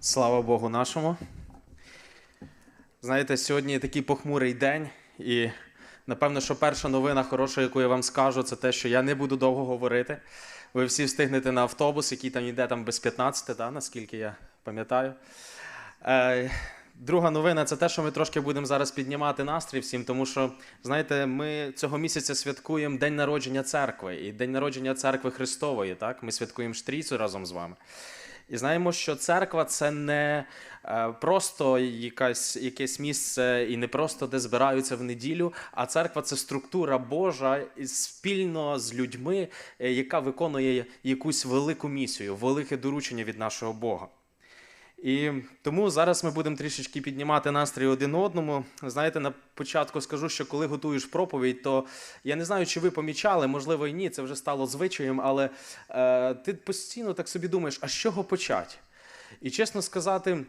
Слава Богу нашому. Знаєте, сьогодні такий похмурий день, і напевно, що перша новина хороша, яку я вам скажу, це те, що я не буду довго говорити. Ви всі встигнете на автобус, який там йде там без 15, та, наскільки я пам'ятаю. Е, друга новина це те, що ми трошки будемо зараз піднімати настрій всім, тому що, знаєте, ми цього місяця святкуємо День народження церкви і День народження церкви Христової. Так? Ми святкуємо штрійцю разом з вами. І знаємо, що церква це не е, просто якась, якесь місце і не просто де збираються в неділю, а церква це структура Божа спільно з людьми, е, яка виконує якусь велику місію, велике доручення від нашого Бога. І тому зараз ми будемо трішечки піднімати настрій один одному. Знаєте, на початку скажу, що коли готуєш проповідь, то я не знаю, чи ви помічали, можливо, і ні, це вже стало звичаєм, але е, ти постійно так собі думаєш, а з чого почати? І чесно сказати,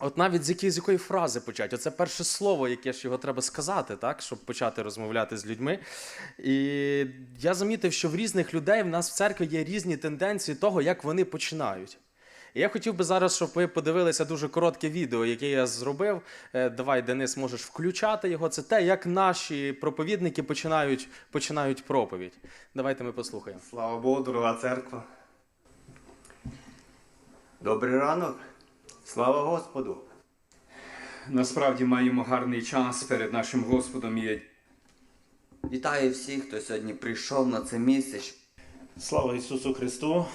от навіть з якої, з якої фрази почати? Оце перше слово, яке ж його треба сказати, так, щоб почати розмовляти з людьми. І я замітив, що в різних людей в нас в церкві є різні тенденції того, як вони починають. І я хотів би зараз, щоб ви подивилися дуже коротке відео, яке я зробив. Е, Давай, Денис, можеш включати його. Це те, як наші проповідники починають, починають проповідь. Давайте ми послухаємо. Слава Богу, дорога церква. Добрий ранок. Слава Господу. Насправді маємо гарний час перед нашим Господом і Вітаю всіх, хто сьогодні прийшов на це місце. Слава Ісусу Христу!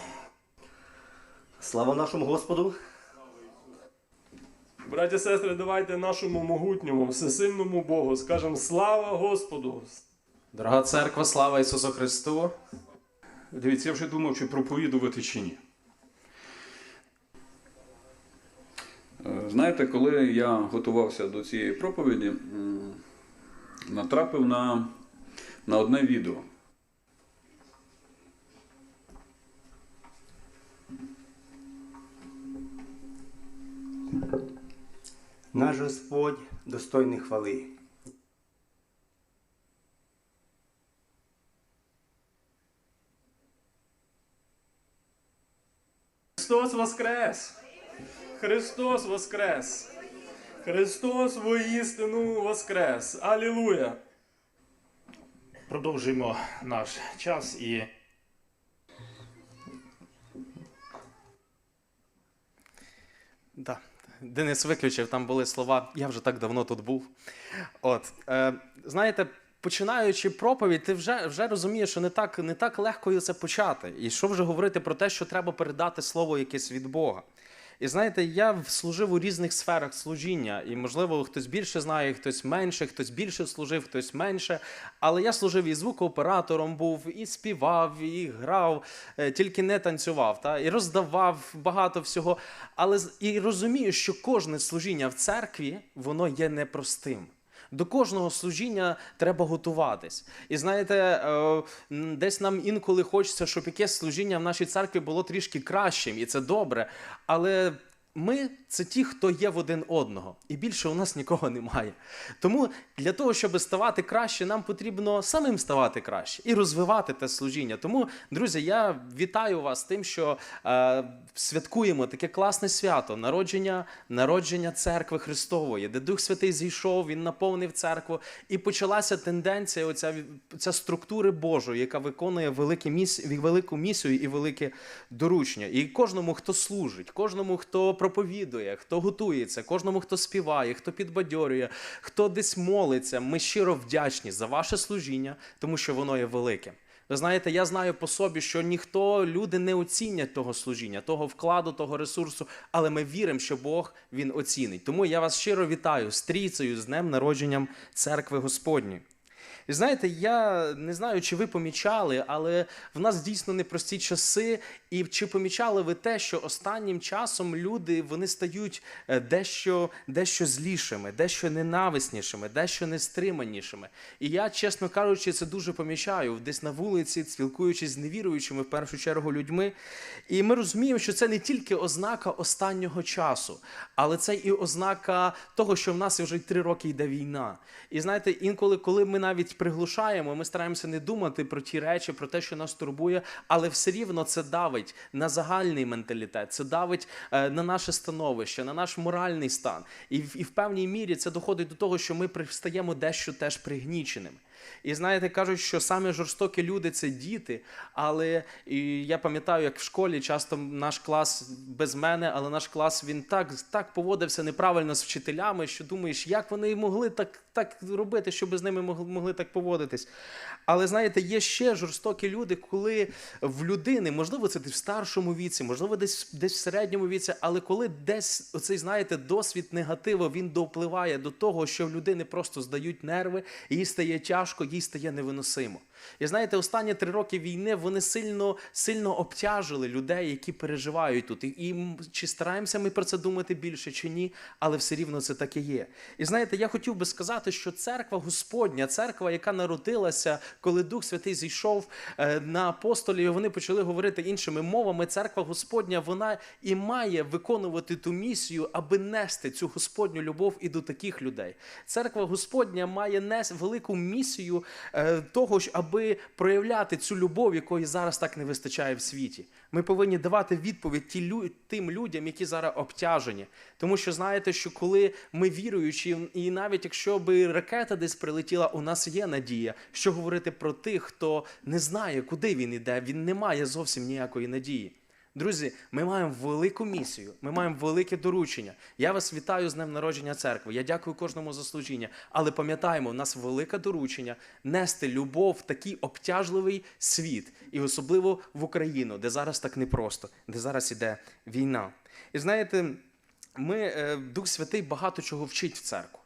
Слава нашому Господу. Браті сестри, давайте нашому могутньому, всесильному Богу скажемо слава Господу! Дорога церква, слава Ісусу Христу! дивіться, я вже думав, чи проповідувати чи ні. Е, Знаєте, коли я готувався до цієї проповіді, натрапив на, на одне відео. Наш Господь достойний хвали. Христос Воскрес! Христос Воскрес! Христос воістину Воскрес! Алілуя! Продовжуємо наш час і Да. Денис виключив, там були слова Я вже так давно тут був. От, е, знаєте, починаючи проповідь, ти вже, вже розумієш, що не так, не так легко це почати. І що вже говорити про те, що треба передати слово якесь від Бога. І знаєте, я служив у різних сферах служіння, і можливо хтось більше знає, хтось менше, хтось більше служив, хтось менше. Але я служив і звукооператором був, і співав, і грав, е, тільки не танцював, та і роздавав багато всього. Але і розумію, що кожне служіння в церкві воно є непростим. До кожного служіння треба готуватись. І знаєте, е, десь нам інколи хочеться, щоб якесь служіння в нашій церкві було трішки кращим, і це добре. Але ми це ті, хто є в один одного, і більше у нас нікого немає. Тому для того, щоб ставати краще, нам потрібно самим ставати краще і розвивати те служіння. Тому, друзі, я вітаю вас тим, що е, святкуємо таке класне свято народження, народження церкви Христової, де Дух Святий зійшов, він наповнив церкву, і почалася тенденція, оця, ця структури Божої, яка виконує великі міс, велику місію і велике доручення. І кожному, хто служить, кожному, хто проповідує, хто готується, кожному, хто співає, хто підбадьорює, хто десь молиться, ми щиро вдячні за ваше служіння, тому що воно є великим. Ви знаєте, я знаю по собі, що ніхто, люди не оцінять того служіння, того вкладу, того ресурсу, але ми віримо, що Бог він оцінить. Тому я вас щиро вітаю з трійцею, з днем народженням церкви Господньої. І знаєте, я не знаю, чи ви помічали, але в нас дійсно непрості часи. І чи помічали ви те, що останнім часом люди вони стають е, дещо, дещо злішими, дещо ненависнішими, дещо нестриманішими. І я, чесно кажучи, це дуже помічаю десь на вулиці, спілкуючись з невіруючими, в першу чергу, людьми. І ми розуміємо, що це не тільки ознака останнього часу, але це і ознака того, що в нас вже три роки йде війна. І знаєте, інколи, коли ми навіть приглушаємо, ми стараємося не думати про ті речі, про те, що нас турбує, але все рівно це давить. Давить на загальний менталітет, це давить е, на наше становище, на наш моральний стан. І в, і в певній мірі це доходить до того, що ми стаємо дещо теж пригніченими. І знаєте, кажуть, що самі жорстокі люди це діти. Але і я пам'ятаю, як в школі часто наш клас без мене, але наш клас він так, так поводився неправильно з вчителями, що думаєш, як вони могли так, так робити, щоб з ними могли, могли так поводитись. Але знаєте, є ще жорстокі люди, коли в людини, можливо, це в старшому віці, можливо, десь десь в середньому віці, але коли десь оцей, знаєте, досвід негативу він допливає до того, що в людини просто здають нерви, їй стає тяжко, їй стає невиносимо. І знаєте, останні три роки війни вони сильно, сильно обтяжили людей, які переживають тут. І, чи стараємося ми про це думати більше чи ні, але все рівно це так і є. І знаєте, я хотів би сказати, що церква Господня, церква, яка народилася, коли Дух Святий зійшов е, на апостолів, і вони почали говорити іншими мовами. Церква Господня, вона і має виконувати ту місію, аби нести цю Господню любов і до таких людей. Церква Господня має нести велику місію е, того, ж, аби проявляти цю любов, якої зараз так не вистачає в світі. Ми повинні давати відповідь ті тим людям, які зараз обтяжені. Тому що знаєте, що коли ми віруючі, і навіть якщо би ракета десь прилетіла, у нас є надія, що говорити про тих, хто не знає, куди він іде, він не має зовсім ніякої надії. Друзі, ми маємо велику місію, ми маємо велике доручення. Я вас вітаю з днем народження церкви. Я дякую кожному за служіння. Але пам'ятаємо, у нас велике доручення нести любов в такий обтяжливий світ, і особливо в Україну, де зараз так непросто, де зараз іде війна. І знаєте, ми, е, Дух Святий багато чого вчить в церкву.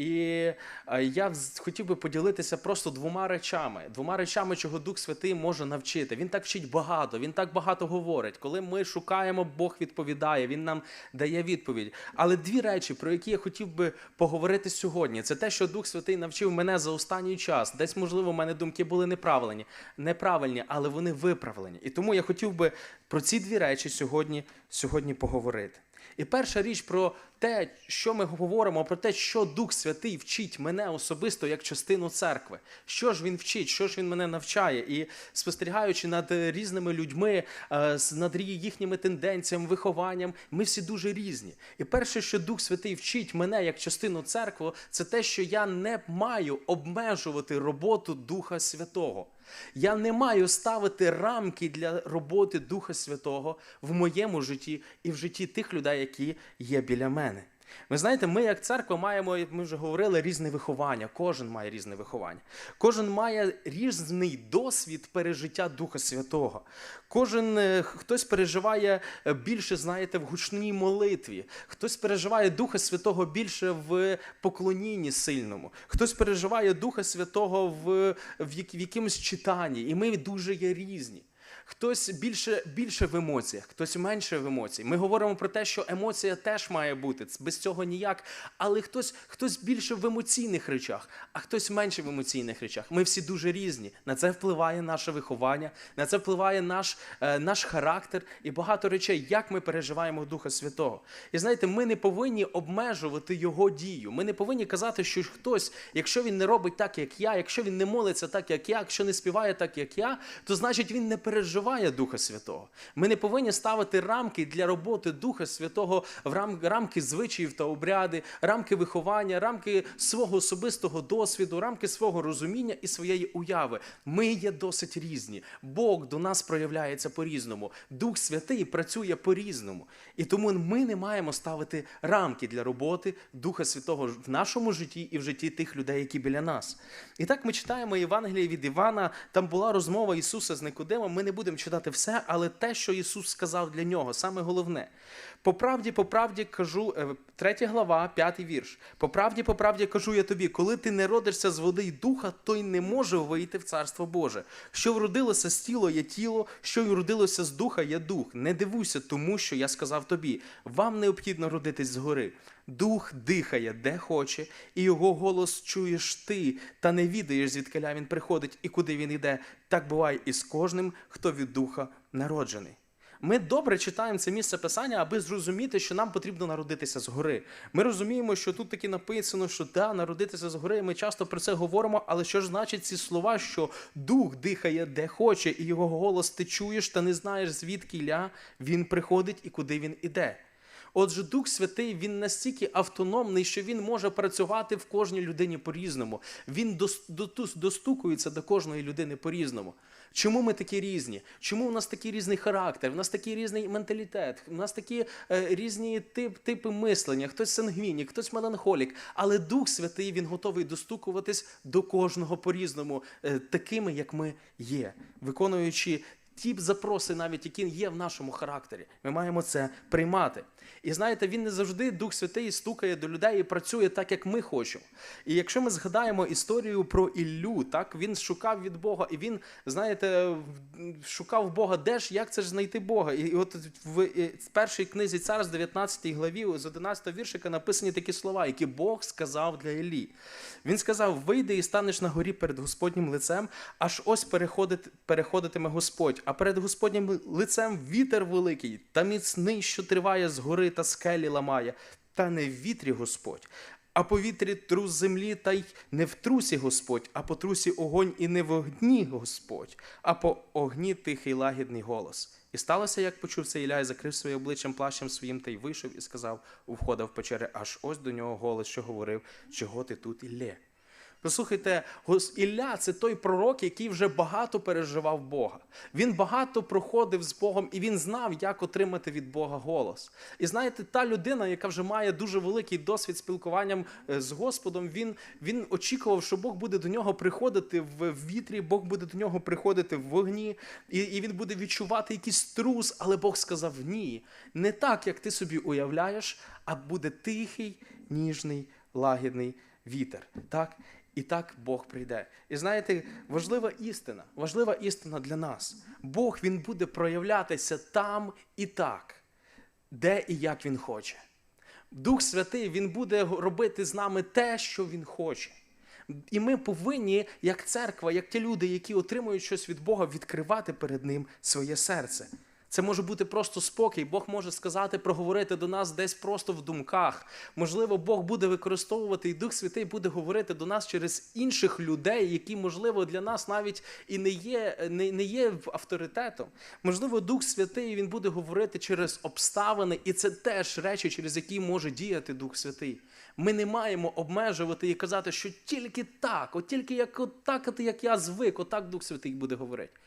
І е, я хотів би поділитися просто двома речами, двома речами, чого Дух Святий може навчити. Він так вчить багато, він так багато говорить. Коли ми шукаємо, Бог відповідає, Він нам дає відповідь. Але дві речі, про які я хотів би поговорити сьогодні, це те, що Дух Святий навчив мене за останній час. Десь, можливо, в мене думки були неправильні, неправильні, але вони виправлені. І тому я хотів би про ці дві речі сьогодні, сьогодні поговорити. І перша річ про те, що ми говоримо, про те, що Дух Святий вчить мене особисто як частину церкви. Що ж він вчить, що ж він мене навчає. І спостерігаючи над різними людьми, е, над їхніми тенденціями, вихованням, ми всі дуже різні. І перше, що Дух Святий вчить мене як частину церкви, це те, що я не маю обмежувати роботу Духа Святого. Я не маю ставити рамки для роботи Духа Святого в моєму житті і в житті тих людей, які є біля мене. Ви знаєте, ми як церква маємо, ми вже говорили, різне виховання. Кожен має різне виховання. Кожен має різний досвід пережиття Духа Святого. Кожен е, хтось переживає е, більше, знаєте, в гучній молитві, хтось переживає Духа Святого більше в поклонінні сильному, хтось переживає Духа Святого в, в якомусь читанні, і ми дуже є різні. Хтось більше, більше в емоціях, хтось менше в емоції. Ми говоримо про те, що емоція теж має бути, без цього ніяк. Але хтось, хтось більше в емоційних речах, а хтось менше в емоційних речах. Ми всі дуже різні. На це впливає наше виховання, на це впливає наш, е, наш характер і багато речей, як ми переживаємо Духа Святого. І знаєте, ми не повинні обмежувати його дію. Ми не повинні казати, що хтось, якщо він не робить так, як я, якщо він не молиться так, як я, якщо не співає так, як я, то значить він не переживає Духа Святого. Ми не повинні ставити рамки для роботи Духа Святого рамки звичаїв та обряди, рамки виховання, рамки свого особистого досвіду, рамки свого розуміння і своєї уяви. Ми є досить різні. Бог до нас проявляється по-різному. Дух Святий працює по-різному. І тому ми не маємо ставити рамки для роботи Духа Святого в нашому житті і в житті тих людей, які біля нас. І так ми читаємо Євангеліє від Івана. Там була розмова Ісуса з Никодимом. Ми не будемо читати все, але те, що Ісус сказав для нього, саме головне. По правді, по правді кажу, е, третя глава, п'ятий вірш. По правді, по правді кажу я тобі, коли ти не родишся з води й духа, то й не може вийти в царство Боже. Що вродилося з тіла є тіло, що й родилося з духа є дух. Не дивуйся тому, що я сказав тобі. Вам необхідно родитись згори. Дух дихає, де хоче, і його голос чуєш ти, та не відаєш, звідкиля він приходить і куди він йде. Так буває і з кожним, хто від духа народжений. Ми добре читаємо це місце писання, аби зрозуміти, що нам потрібно народитися згори. Ми розуміємо, що тут таки написано, що да, народитися згори. Ми часто про це говоримо, але що ж значить ці слова, що дух дихає де хоче, і його голос ти чуєш, та не знаєш, звідки ля він приходить і куди він іде. Отже, Дух Святий він настільки автономний, що він може працювати в кожній людині по-різному. Він достукується до кожної людини по-різному. Чому ми такі різні? Чому в нас такий різний характер? В нас такий різний менталітет, в нас такі е, різні тип, типи мислення, хтось сангвінік, хтось меланхолік. Але Дух Святий він готовий достукуватись до кожного по-різному, е, такими, як ми є, виконуючи ті запроси, навіть які є в нашому характері. Ми маємо це приймати. І знаєте, він не завжди Дух Святий стукає до людей і працює так, як ми хочемо. І якщо ми згадаємо історію про Іллю, так він шукав від Бога, і він, знаєте, шукав Бога, де ж, як це ж знайти Бога? І от в першій книзі цар з 19 главі, з 11 віршика написані такі слова, які Бог сказав для Іллі. Він сказав: вийди і станеш на горі перед Господнім лицем, аж ось переходить, переходитиме Господь. А перед Господнім лицем вітер великий та міцний, що триває з гори та скелі ламає, та не в вітрі Господь. А по вітрі трус землі, та й не в трусі Господь, а по трусі огонь і не в огні Господь, а по огні тихий лагідний голос. І сталося, як почув це Ілля, і закрив своє обличчям плащем своїм та й вийшов і сказав у входа в печери, аж ось до нього голос, що говорив, чого ти тут Іллє. Послухайте, Ілля це той пророк, який вже багато переживав Бога. Він багато проходив з Богом і він знав, як отримати від Бога голос. І знаєте, та людина, яка вже має дуже великий досвід спілкуванням е, з Господом, він, він очікував, що Бог буде до нього приходити в вітрі, Бог буде до нього приходити в вогні, і, і він буде відчувати якийсь трус. Але Бог сказав: ні, не так, як ти собі уявляєш, а буде тихий, ніжний, лагідний вітер. Так? І так Бог прийде. І знаєте, важлива істина, важлива істина для нас. Бог він буде проявлятися там і так, де і як він хоче. Дух Святий він буде робити з нами те, що він хоче. І ми повинні, як церква, як ті люди, які отримують щось від Бога, відкривати перед Ним своє серце. Це може бути просто спокій. Бог може сказати, проговорити до нас десь просто в думках. Можливо, Бог буде використовувати, і Дух Святий буде говорити до нас через інших людей, які, можливо, для нас навіть і не є, не, не є авторитетом. Можливо, Дух Святий він буде говорити через обставини, і це теж речі, через які може діяти Дух Святий. Ми не маємо обмежувати і казати, що тільки так, от тільки як от так, як я звик, отак Дух Святий буде говорити.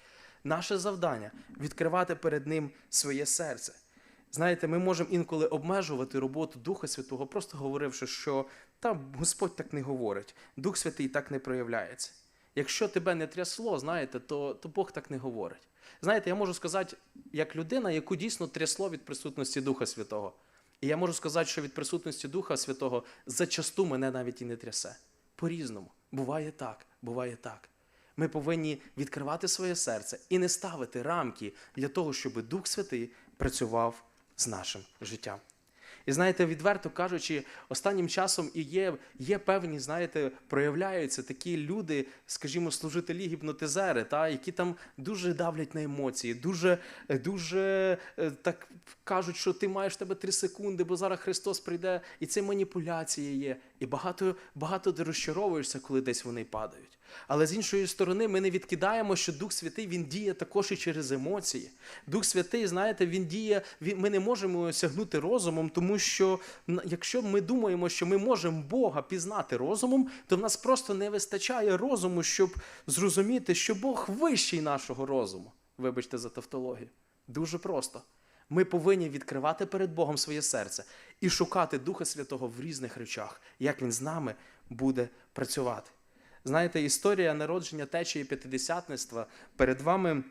Наше завдання відкривати перед Ним своє серце. Знаєте, ми можемо інколи обмежувати роботу Духа Святого, просто говоривши, що та Господь так не говорить, Дух Святий так не проявляється. Якщо тебе не трясло, знаєте, то, то Бог так не говорить. Знаєте, я можу сказати, як людина, яку дійсно трясло від присутності Духа Святого. І я можу сказати, що від присутності Духа Святого зачасту мене навіть і не трясе. По-різному. Буває так, буває так. Ми повинні відкривати своє серце і не ставити рамки для того, щоб Дух Святий працював з нашим життям. І знаєте, відверто кажучи, останнім часом і є, є певні, знаєте, проявляються такі люди, скажімо, служителі гіпнотизери, та, які там дуже давлять на емоції, дуже, дуже е, так кажуть, що ти маєш в тебе три секунди, бо зараз Христос прийде, і це маніпуляції є. І багато, багато ти розчаровуєшся, коли десь вони падають. Але з іншої сторони, ми не відкидаємо, що Дух Святий він діє також і через емоції. Дух Святий, знаєте, він діє. Він, ми не можемо осягнути розумом, тому що якщо ми думаємо, що ми можемо Бога пізнати розумом, то в нас просто не вистачає розуму, щоб зрозуміти, що Бог вищий нашого розуму. Вибачте за тавтологію. Дуже просто. Ми повинні відкривати перед Богом своє серце і шукати Духа Святого в різних речах, як Він з нами буде працювати. Знаєте, історія народження течії п'ятидесятництва перед вами.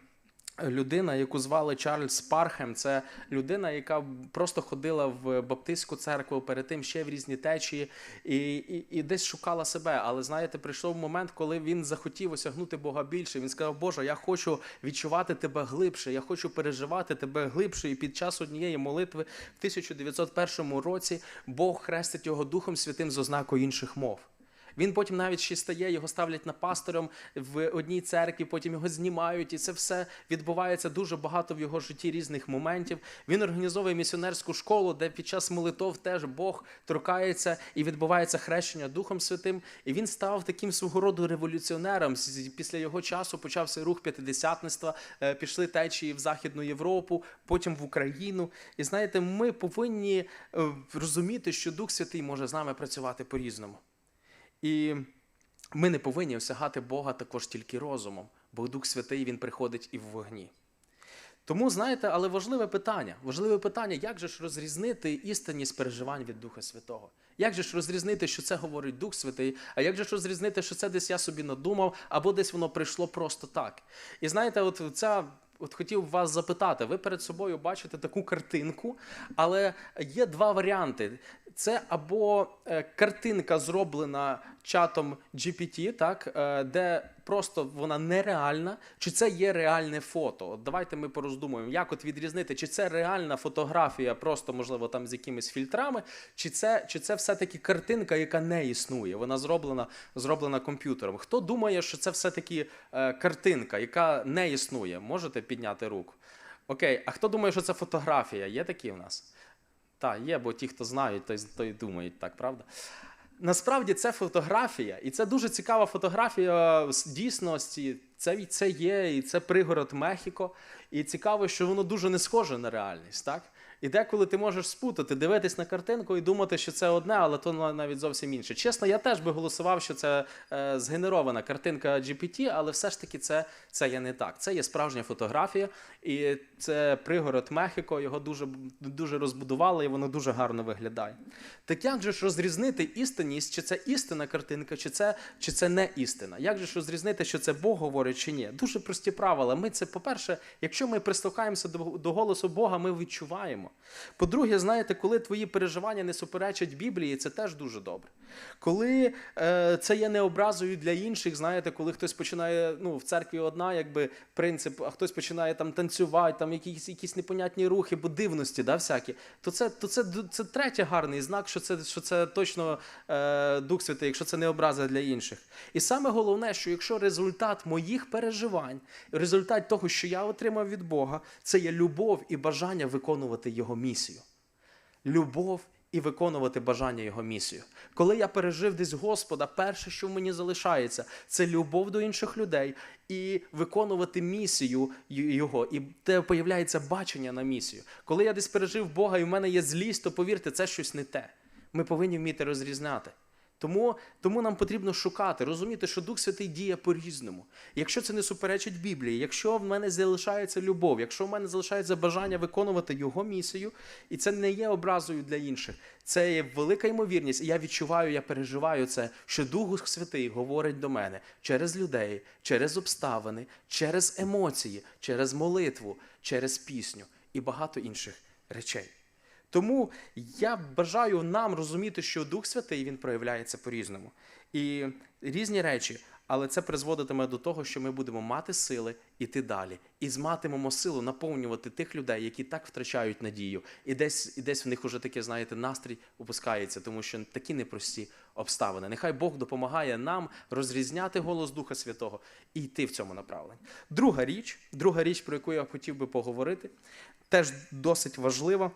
Людина, яку звали Чарльз Пархем, це людина, яка просто ходила в баптистську церкву, перед тим ще в різні течії, і, і, і десь шукала себе. Але знаєте, прийшов момент, коли він захотів осягнути Бога більше. Він сказав: Боже, я хочу відчувати тебе глибше, я хочу переживати тебе глибше. І під час однієї молитви в 1901 році Бог хрестить його Духом Святим з ознакою інших мов. Він потім навіть ще стає, його ставлять на пастором в одній церкві, потім його знімають, і це все відбувається дуже багато в його житті різних моментів. Він організовує місіонерську школу, де під час молитов теж Бог торкається і відбувається хрещення Духом Святим. І він став таким свого роду революціонером. Після його часу почався рух п'ятидесятництва, е, пішли течії в Західну Європу, потім в Україну. І знаєте, ми повинні е, розуміти, що Дух Святий може з нами працювати по-різному. І ми не повинні осягати Бога також тільки розумом, бо Дух Святий він приходить і в вогні. Тому, знаєте, але важливе питання. Важливе питання, як же ж розрізнити істинність переживань від Духа Святого? Як же ж розрізнити, що це говорить Дух Святий, а як же ж розрізнити, що це десь я собі надумав, або десь воно прийшло просто так? І знаєте, от ця. От хотів вас запитати, ви перед собою бачите таку картинку, але є два варіанти. Це або е, картинка зроблена чатом GPT, так, е, де просто вона нереальна, чи це є реальне фото. От давайте ми пороздумуємо, як от відрізнити, чи це реальна фотографія, просто можливо там з якимись фільтрами, чи це, чи це все-таки картинка, яка не існує. Вона зроблена, зроблена комп'ютером. Хто думає, що це все-таки е, картинка, яка не існує? Можете підняти руку? Окей, а хто думає, що це фотографія? Є такі в нас? Так, є, бо ті, хто знають, то, й- то думають так, правда? Насправді це фотографія, і це дуже цікава фотографія з дійсності. Це, це є, і це пригород Мехіко. І цікаво, що воно дуже не схоже на реальність, так? І деколи ти можеш спутати, дивитись на картинку і думати, що це одне, але то навіть зовсім інше. Чесно, я теж би голосував, що це е, згенерована картинка GPT, але все ж таки це, це є не так. Це є справжня фотографія, і це пригород Мехіко. Його дуже, дуже розбудували, і воно дуже гарно виглядає. Так як же ж розрізнити істинність, чи це істинна картинка, чи це, чи це не істина? Як же ж розрізнити, що це Бог говорить чи ні? Дуже прості правила. Ми це, по-перше, якщо ми прислухаємося до, до голосу Бога, ми відчуваємо. По-друге, знаєте, коли твої переживання не суперечать Біблії, це теж дуже добре. Коли е, це є не образою для інших, знаєте, коли хтось починає, ну, в церкві одна, якби принцип, а хтось починає там танцювати, там якісь, якісь непонятні рухи, бо дивності, да, всякі, то це, то це, це третій гарний знак, що це, що це точно е, Дух Святий, якщо це не образа для інших. І саме головне, що якщо результат моїх переживань, результат того, що я отримав від Бога, це є любов і бажання виконувати Його місію любов і виконувати бажання його місію. Коли я пережив десь Господа, перше, що в мені залишається, це любов до інших людей і виконувати місію його. І те появляється бачення на місію. Коли я десь пережив Бога і в мене є злість, то повірте, це щось не те. Ми повинні вміти розрізняти. Тому, тому нам потрібно шукати, розуміти, що Дух Святий діє по-різному. Якщо це не суперечить Біблії, якщо в мене залишається любов, якщо в мене залишається бажання виконувати його місію, і це не є образою для інших, це є велика ймовірність, і я відчуваю, я переживаю це, що Дух Святий говорить до мене через людей, через обставини, через емоції, через молитву, через пісню і багато інших речей. Тому я бажаю нам розуміти, що Дух Святий він проявляється по-різному. І різні речі, але це призводитиме до того, що ми будемо мати сили іти далі. І зматимемо силу наповнювати тих людей, які так втрачають надію. І десь, і десь в них уже таке, знаєте, настрій опускається, тому що такі непрості обставини. Нехай Бог допомагає нам розрізняти голос Духа Святого і йти в цьому направленні. Друга річ, друга річ, про яку я хотів би поговорити, теж досить важлива.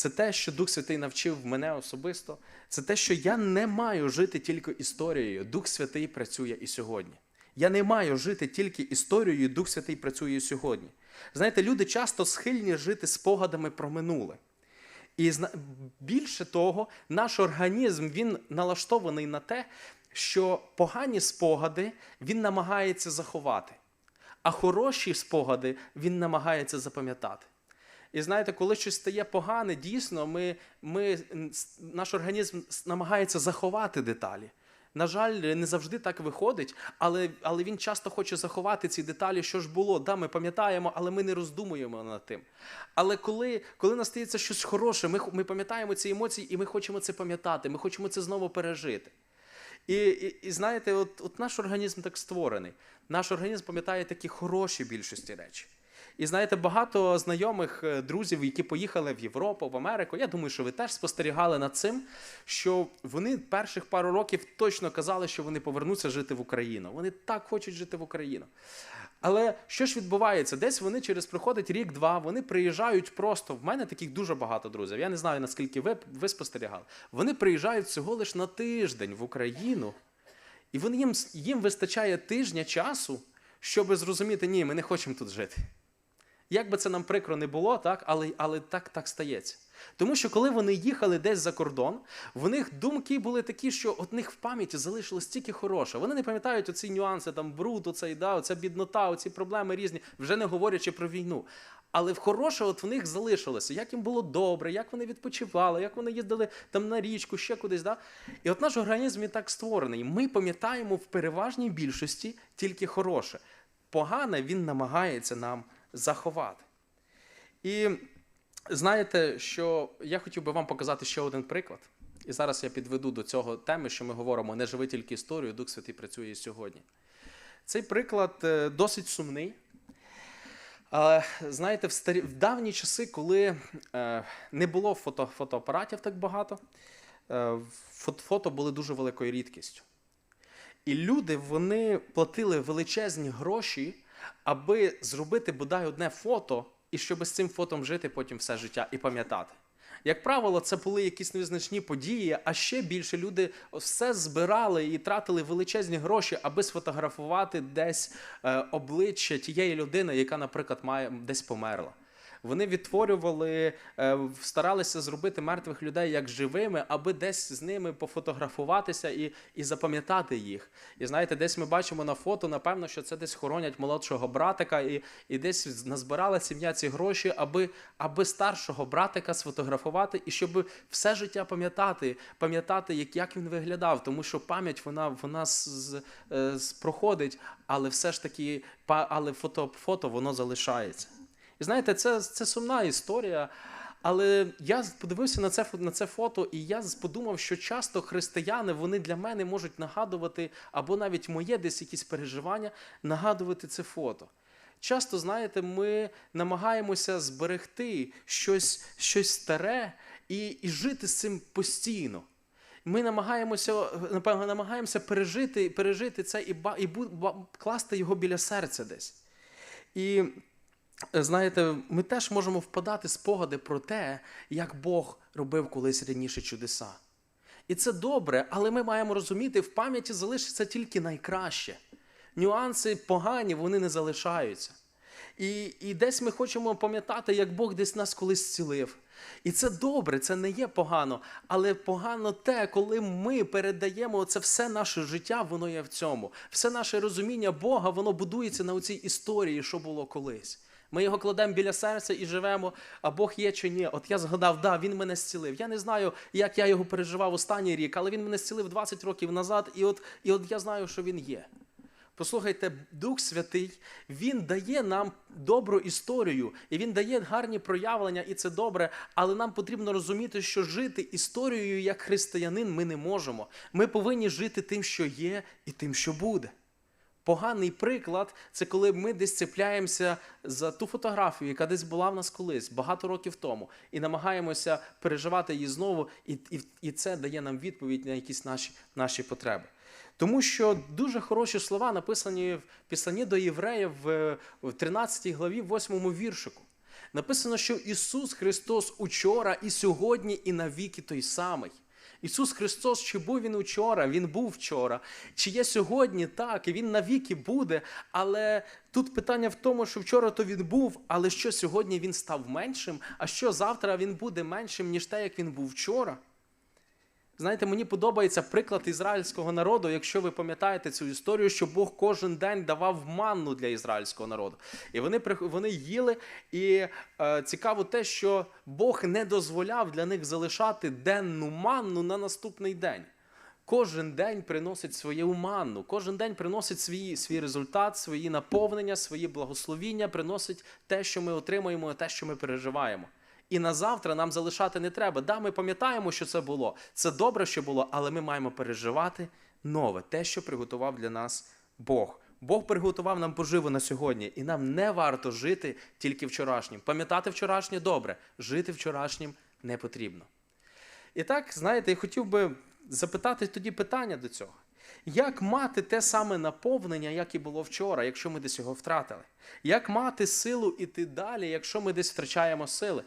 Це те, що Дух Святий навчив мене особисто. Це те, що я не маю жити тільки історією. Дух Святий працює і сьогодні. Я не маю жити тільки історією, Дух Святий працює і сьогодні. Знаєте, люди часто схильні жити спогадами про минуле. І більше того, наш організм він налаштований на те, що погані спогади він намагається заховати, а хороші спогади він намагається запам'ятати. І знаєте, коли щось стає погане, дійсно, ми, ми, наш організм намагається заховати деталі. На жаль, не завжди так виходить, але, але він часто хоче заховати ці деталі, що ж було. Да, ми пам'ятаємо, але ми не роздумуємо над тим. Але коли, коли настається щось хороше, ми, ми пам'ятаємо ці емоції і ми хочемо це пам'ятати, ми хочемо це знову пережити. І, і, і знаєте, от, от наш організм так створений. Наш організм пам'ятає такі хороші більшості речі. І знаєте, багато знайомих е, друзів, які поїхали в Європу, в Америку. Я думаю, що ви теж спостерігали над цим, що вони перших пару років точно казали, що вони повернуться жити в Україну. Вони так хочуть жити в Україну. Але що ж відбувається? Десь вони через проходить рік-два, вони приїжджають просто. В мене таких дуже багато друзів. Я не знаю, наскільки ви, ви спостерігали. Вони приїжджають всього лиш на тиждень в Україну, і вони, їм, їм вистачає тижня часу, щоб зрозуміти, ні, ми не хочемо тут жити. Як би це нам прикро не було, так, але, але так, так стається. Тому що коли вони їхали десь за кордон, в них думки були такі, що от них в пам'яті залишилось стільки хороше. Вони не пам'ятають оці нюанси, там бруд, оцей, да, оця біднота, оці проблеми різні, вже не говорячи про війну. Але в хороше от в них залишилося, як їм було добре, як вони відпочивали, як вони їздили там на річку, ще кудись. Да? І от наш організм і так створений. Ми пам'ятаємо в переважній більшості тільки хороше. Погане він намагається нам заховати. І знаєте, що я хотів би вам показати ще один приклад. І зараз я підведу до цього теми, що ми говоримо: не живи тільки історію, Дух Святий працює сьогодні. Цей приклад е, досить сумний. Але знаєте, в, старі, в давні часи, коли е, не було фото, фотоапаратів так багато, е, фото були дуже великою рідкістю. І люди вони платили величезні гроші, аби зробити бодай одне фото, і щоб з цим фотом жити потім все життя і пам'ятати. Як правило, це були якісь незначні події, а ще більше люди все збирали і тратили величезні гроші, аби сфотографувати десь е, обличчя тієї людини, яка, наприклад, має десь померла. Вони відтворювали, е, старалися зробити мертвих людей як живими, аби десь з ними пофотографуватися і, і запам'ятати їх. І знаєте, десь ми бачимо на фото, напевно, що це десь хоронять молодшого братика, і, і десь назбирала сім'я ці гроші, аби, аби старшого братика сфотографувати, і щоб все життя пам'ятати, пам'ятати, як, як він виглядав, тому що пам'ять вона, вона з, з, е, проходить, але все ж таки, але фото, фото воно залишається. І знаєте, це, це сумна історія. Але я подивився на це, на це фото, і я подумав, що часто християни вони для мене можуть нагадувати, або навіть моє десь якісь переживання, нагадувати це фото. Часто, знаєте, ми намагаємося зберегти щось, щось старе і, і жити з цим постійно. Ми намагаємося, намагаємося пережити, пережити це і, ба, і класти його біля серця десь. І знаєте, ми теж можемо впадати спогади про те, як Бог робив колись раніше чудеса. І це добре, але ми маємо розуміти, в пам'яті залишиться тільки найкраще. Нюанси погані, вони не залишаються. І, і десь ми хочемо пам'ятати, як Бог десь нас колись зцілив. І це добре, це не є погано, але погано те, коли ми передаємо це все наше життя, воно є в цьому. Все наше розуміння Бога, воно будується на цій історії, що було колись. Ми його кладемо біля серця і живемо, а Бог є чи ні. От я згадав, да, він мене зцілив. Я не знаю, як я його переживав останній рік, але він мене зцілив 20 років назад, і от, і от я знаю, що він є. Послухайте, Дух Святий, Він дає нам добру історію, і Він дає гарні проявлення, і це добре. Але нам потрібно розуміти, що жити історією як християнин ми не можемо. Ми повинні жити тим, що є, і тим, що буде. Поганий приклад це коли ми десь цепляємося за ту фотографію, яка десь була в нас колись багато років тому, і намагаємося переживати її знову, і, і, і це дає нам відповідь на якісь наші, наші потреби. Тому що дуже хороші слова написані в Писанні до євреїв в в 13 главі, 8 віршику. Написано, що Ісус Христос учора і сьогодні, і навіки той самий. Ісус Христос, чи був Він учора, Він був вчора, чи є сьогодні так, і Він навіки буде. Але тут питання в тому, що вчора то Він був, але що сьогодні Він став меншим, а що завтра Він буде меншим, ніж те, як він був вчора. Знаєте, мені подобається приклад ізраїльського народу, якщо ви пам'ятаєте цю історію, що Бог кожен день давав манну для ізраїльського народу. І вони вони їли. І е, цікаво те, що Бог не дозволяв для них залишати денну манну на наступний день. Кожен день приносить свою манну, кожен день приносить свій, свій результат, свої наповнення, свої благословіння, приносить те, що ми отримуємо, те, що ми переживаємо. І на завтра нам залишати не треба. Да, ми пам'ятаємо, що це було. Це добре, що було, але ми маємо переживати нове, те, що приготував для нас Бог. Бог приготував нам поживу на сьогодні, і нам не варто жити тільки вчорашнім. Пам'ятати вчорашнє добре, жити вчорашнім не потрібно. І так, знаєте, я хотів би запитати тоді питання до цього. Як мати те саме наповнення, як і було вчора, якщо ми десь його втратили? Як мати силу іти далі, якщо ми десь втрачаємо сили?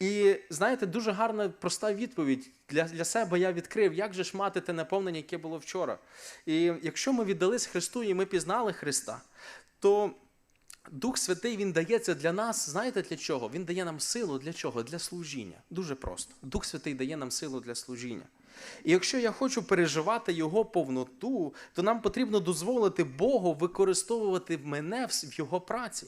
І знаєте, дуже гарна проста відповідь для, для себе я відкрив, як же ж мати те наповнення, яке було вчора. І якщо ми віддались Христу і ми пізнали Христа, то Дух Святий Він дається для нас, знаєте для чого? Він дає нам силу для чого? Для служіння. Дуже просто. Дух Святий дає нам силу для служіння. І якщо я хочу переживати Його повноту, то нам потрібно дозволити Богу використовувати мене в Його праці,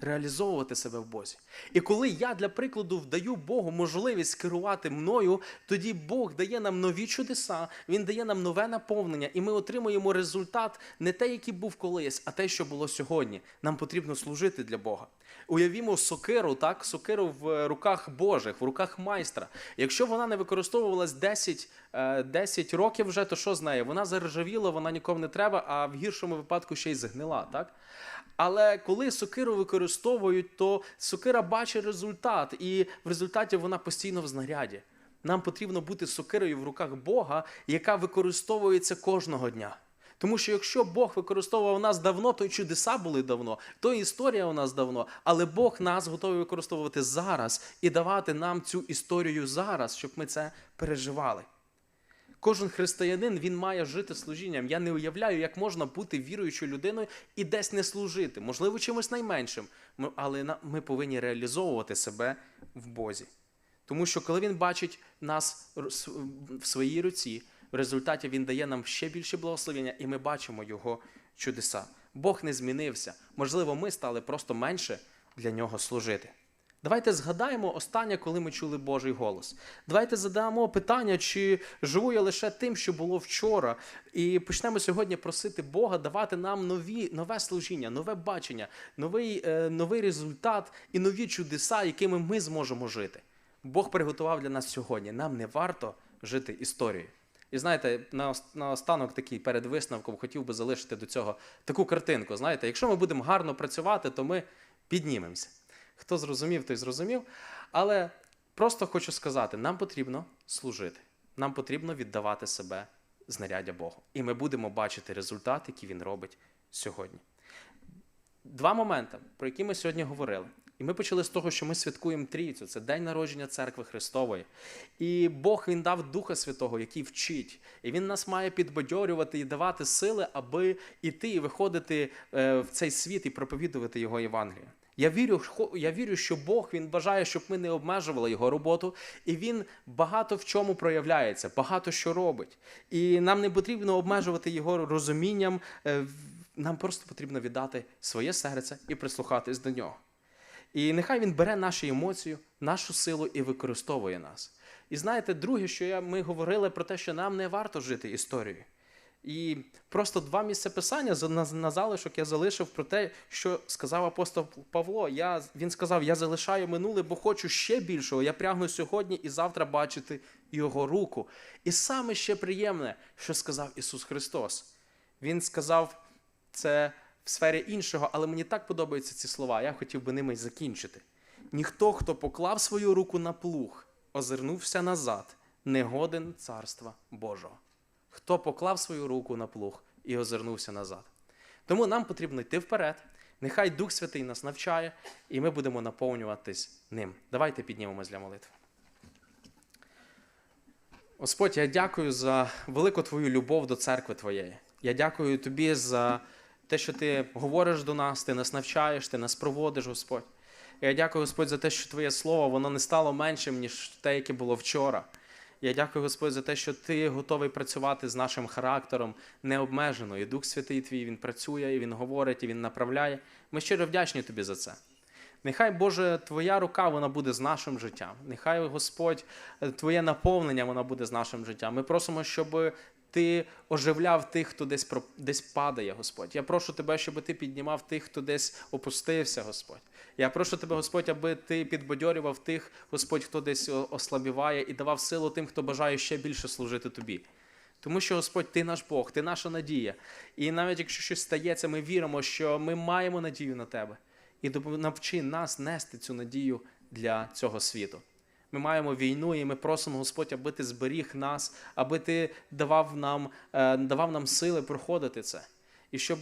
реалізовувати себе в Бозі. І коли я, для прикладу, вдаю Богу можливість керувати мною, тоді Бог дає нам нові чудеса, Він дає нам нове наповнення, і ми отримуємо результат не те, який був колись, а те, що було сьогодні. Нам потрібно служити для Бога. Уявімо сокиру, так, сокиру в руках Божих, в руках майстра. Якщо вона не використовувалась 10, е, 10 років вже, то що з нею? Вона заржавіла, вона нікому не треба, а в гіршому випадку ще й згнила. Так? Але коли сокиру використовують, то сокира бачить результат, і в результаті вона постійно в знаряді. Нам потрібно бути сокирою в руках Бога, яка використовується кожного дня. Тому що якщо Бог використовував нас давно, то й чудеса були давно, то історія у нас давно. Але Бог нас готовий використовувати зараз і давати нам цю історію зараз, щоб ми це переживали. Кожен християнин він має жити служінням. Я не уявляю, як можна бути віруючою людиною і десь не служити, можливо, чимось найменшим. Але ми повинні реалізовувати себе в Бозі. Тому що коли він бачить нас в своїй руці, в результаті він дає нам ще більше благословення, і ми бачимо його чудеса. Бог не змінився. Можливо, ми стали просто менше для нього служити. Давайте згадаємо останнє, коли ми чули Божий голос. Давайте задамо питання, чи живу я лише тим, що було вчора, і почнемо сьогодні просити Бога давати нам нові, нове служіння, нове бачення, новий, е, новий результат і нові чудеса, якими ми зможемо жити. Бог приготував для нас сьогодні. Нам не варто жити історією. І знаєте, на, останок такий перед висновком хотів би залишити до цього таку картинку. Знаєте, якщо ми будемо гарно працювати, то ми піднімемося. Хто зрозумів, той зрозумів. Але просто хочу сказати: нам потрібно служити, нам потрібно віддавати себе знаряддя Богу. І ми будемо бачити результат, який він робить сьогодні. Два моменти, про які ми сьогодні говорили. І ми почали з того, що ми святкуємо трійцю. Це день народження церкви Христової. І Бог він дав Духа Святого, який вчить. І він нас має підбадьорювати і давати сили, аби іти і виходити е, в цей світ і проповідувати його Євангеліє. Я вірю, я вірю, що Бог він бажає, щоб ми не обмежували його роботу, і він багато в чому проявляється, багато що робить. І нам не потрібно обмежувати його розумінням. е, Нам просто потрібно віддати своє серце і прислухатись до нього. І нехай він бере наші емоції, нашу силу і використовує нас. І знаєте, друге, що я, ми говорили про те, що нам не варто жити історією. І просто два місця писання на, залишок я залишив про те, що сказав апостол Павло. Я, він сказав: Я залишаю минуле, бо хочу ще більшого. Я прагну сьогодні і завтра бачити його руку. І саме ще приємне, що сказав Ісус Христос. Він сказав це в сфері іншого, але мені так подобаються ці слова. Я хотів би ними закінчити. Ніхто, хто поклав свою руку на плуг, озирнувся назад, не годен царства Божого. Хто поклав свою руку на плуг і озирнувся назад. Тому нам потрібно йти вперед. Нехай Дух Святий нас навчає, і ми будемо наповнюватись ним. Давайте піднімемось для молитви. Господь, я дякую за велику твою любов до церкви Твоєї. Я дякую тобі за те, що ти говориш до нас, ти нас навчаєш, ти нас проводиш, Господь. Я дякую, Господь, за те, що Твоє Слово воно не стало меншим, ніж те, яке було вчора. Я дякую, Господь, за те, що ти готовий працювати з нашим характером необмежено. І Дух Святий Твій Він працює, і Він говорить, і Він направляє. Ми щиро вдячні тобі за це. Нехай, Боже, Твоя рука вона буде з нашим життям. Нехай, Господь, Твоє наповнення вона буде з нашим життям. Ми просимо, щоб Ти оживляв тих, хто десь про- десь падає, Господь. Я прошу тебе, щоб ти піднімав тих, хто десь опустився, Господь. Я прошу тебе, Господь, аби ти підбадьорював тих, Господь, хто десь ослабіває, і давав силу тим, хто бажає ще більше служити тобі. Тому що Господь, ти наш Бог, ти наша надія. І навіть якщо щось стається, ми віримо, що ми маємо надію на тебе. І навчи нас нести цю надію для цього світу. Ми маємо війну, і ми просимо, Господь, аби ти зберіг нас, аби ти давав нам, е, давав нам сили проходити це. І щоб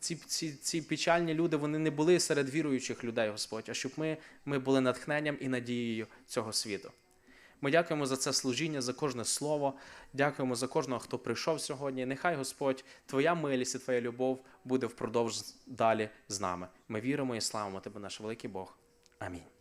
ці, ці, ці печальні люди вони не були серед віруючих людей, Господь, а щоб ми, ми були натхненням і надією цього світу. Ми дякуємо за це служіння, за кожне слово. Дякуємо за кожного, хто прийшов сьогодні. Нехай Господь, Твоя милість і Твоя любов буде впродовж далі з нами. Ми віримо і славимо Тебе, наш великий Бог. Амінь.